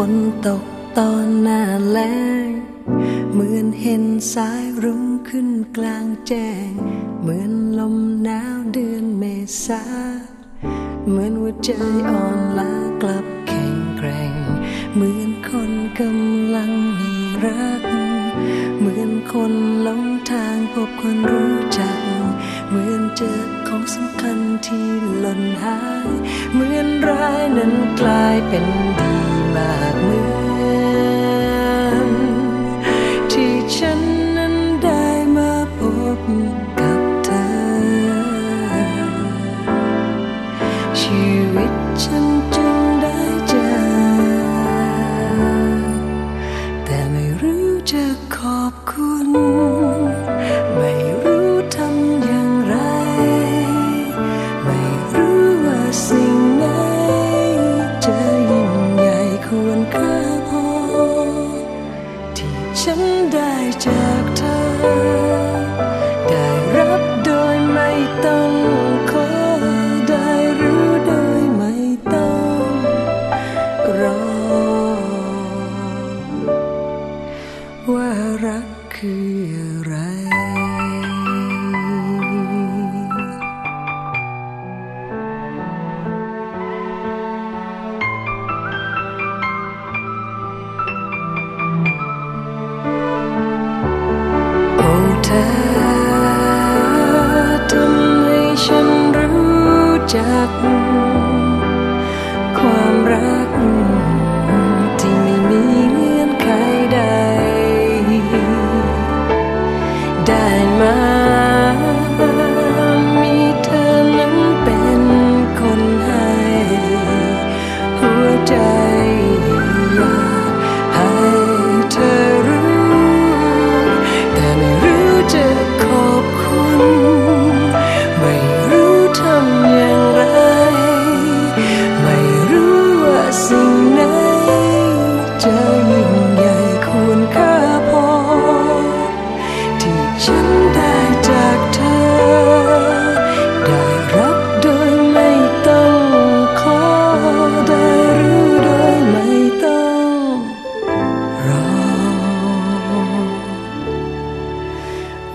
ฝนตกตอนหน้าแล้งเหมือนเห็นสายรุ้งขึ้นกลางแจ้ง เหมือนลมหนาวเดือนเมษาเหมือนหัวใจอ่อนล้ากลับแข็งแกร่ง เหมือนคนกำลังมีรัก เหมือนคนหลงทางพบคนรู้จัก เหมือนเจอของสำคัญที่หล่นหาย เหมือนร้ายนั้นกลายเป็นดีมากเหมือ ฉันได้จากเธอ ได้รับโดยไม่ต้องขอ ได้รู้โดยไม่ต้องรอ ว่ารักคืออะไร จั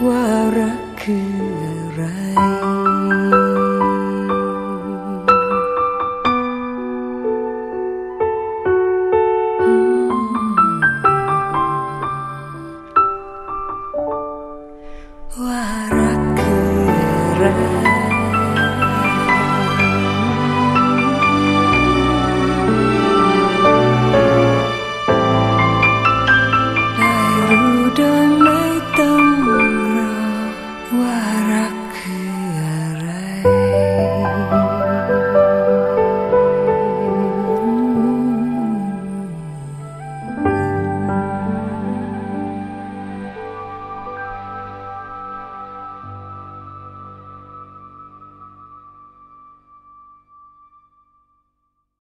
ว่ารักคืออะไร ว่ารักคืออะไร